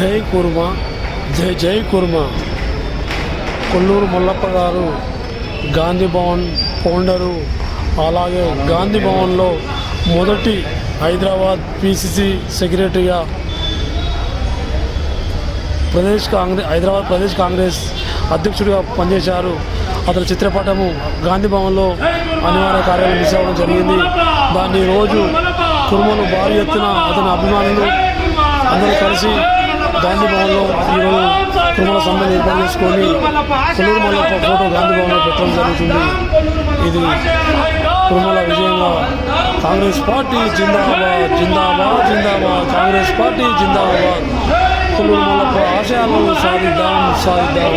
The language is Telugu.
జై కుర్మ జై జై కుర్మ. కొల్లూరు మల్లప్ప గారు గాంధీ భవన్ ఫౌండరు అలాగే గాంధీ భవన్లో మొదటి హైదరాబాద్ పిసిసి సెక్రటరీగా ప్రదేశ్ కాంగ్రెస్ హైదరాబాద్ ప్రదేశ్ కాంగ్రెస్ అధ్యక్షుడిగా పనిచేశారు. అతని చిత్రపటము గాంధీ భవన్లో అనివార్య కార్యాలయం మిస్ అవ్వడం జరిగింది. దాన్ని రోజు కుర్మలు భారీ ఎత్తున అతని అభిమానులు అందరూ కలిసి గాంధీ భవన్లో ఈరోజు తిరుమల సమ్మెను ఏర్పాటు చేసుకొని కొల్లూరు మల్లప్ప ఫోటో గాంధీ భవన్లో పెట్టడం జరుగుతుంది. ఇది తిరుమల విజయంగా కాంగ్రెస్ పార్టీ జిందాబాద్ జిందాబాద్ జిందాబాద్ కాంగ్రెస్ పార్టీ జిందాబాద్. కొల్లూరు మల్లప్ప ఆశయాలను సాధిద్దాం సాధిద్దాం.